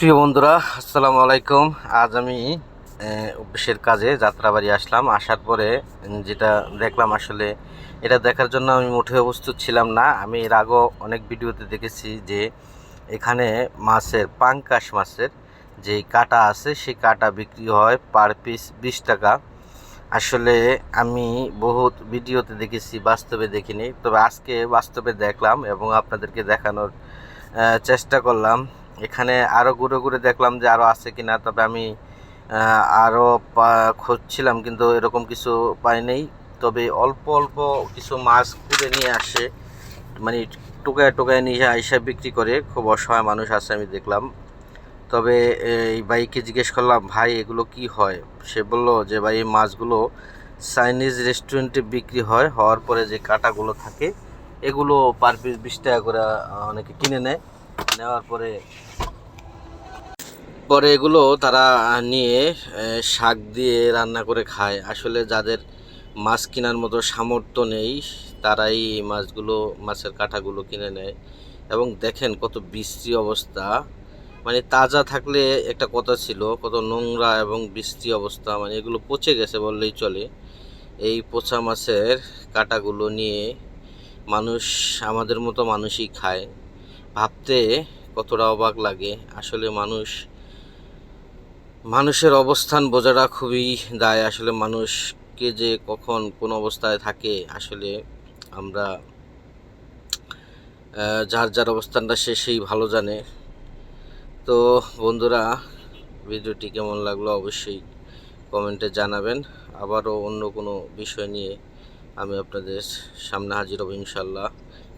প্রিয় বন্ধুরা, আসসালামু আলাইকুম। আজ আমি অফিসের কাজে যাত্রাবাড়ি আসলাম। আসার পরে, যেটা দেখলাম আসলে, এটা দেখার জন্য আমি মোটেও প্রস্তুত ছিলাম না। আমি এর আগেও অনেক ভিডিওতে দেখেছি যে, এখানে মাছের, পাঙ্কাশ মাছের যে কাটা আছে, সেই কাটা বিক্রি হয় পার পিস বিশ টাকা। আসলে আমি বহুত ভিডিওতে দেখেছি, বাস্তবে দেখিনি। তবে আজকে বাস্তবে দেখলাম এবং আপনাদেরকে দেখানোর চেষ্টা করলাম। এখানে আরও ঘুরে ঘুরে দেখলাম যে আরও আছে কি না তবে আমি আরও খুঁজছিলাম কিন্তু এরকম কিছু পাই নেই। তবে অল্প অল্প কিছু মাছ কুড়ে নিয়ে আসে মানে টোকায় টোকায় নিয়ে আইসা বিক্রি করে, খুব অসহায় মানুষ আছে আমি দেখলাম। তবে এই ভাইকে জিজ্ঞেস করলাম, ভাই, এগুলো কি হয়? সে বলল যে, ভাই, এই মাছগুলো চাইনিজ রেস্টুরেন্টে বিক্রি হয়, হওয়ার পরে যে কাটাগুলো থাকে, এগুলো পার পিস বিশ টাকা করে অনেকে কিনে নেয়। নেওয়ার পরে পরে এগুলো তারা নিয়ে শাক দিয়ে রান্না করে খায়। আসলে যাদের মাছ কেনার মতো সামর্থ্য নেই, তারাই এই মাছগুলো, মাছের কাঁটাগুলো কিনে নেয়। এবং দেখেন কত বৃষ্টি অবস্থা। মানে তাজা থাকলে একটা কথা ছিল, কত নোংরা এবং বৃষ্টি অবস্থা। মানে এগুলো পচে গেছে বললেই চলে। এই পচা মাছের কাঁটাগুলো নিয়ে মানুষ, আমাদের মতো মানুষই খায়। ভাবতে কতটা অবাক লাগে। আসলে মানুষ, মানুষের অবস্থান বোঝাটা খুবই দায়। আসলে মানুষকে যে কখন কোন অবস্থায় থাকে, আসলে আমরা যার যার অবস্থানটা সে সেই ভালো জানে। তো বন্ধুরা, ভিডিওটি কেমন লাগল অবশ্যই কমেন্টে জানাবেন। আবারও অন্য কোনো বিষয় নিয়ে আমি আপনাদের সামনে হাজির হব ইনশাল্লাহ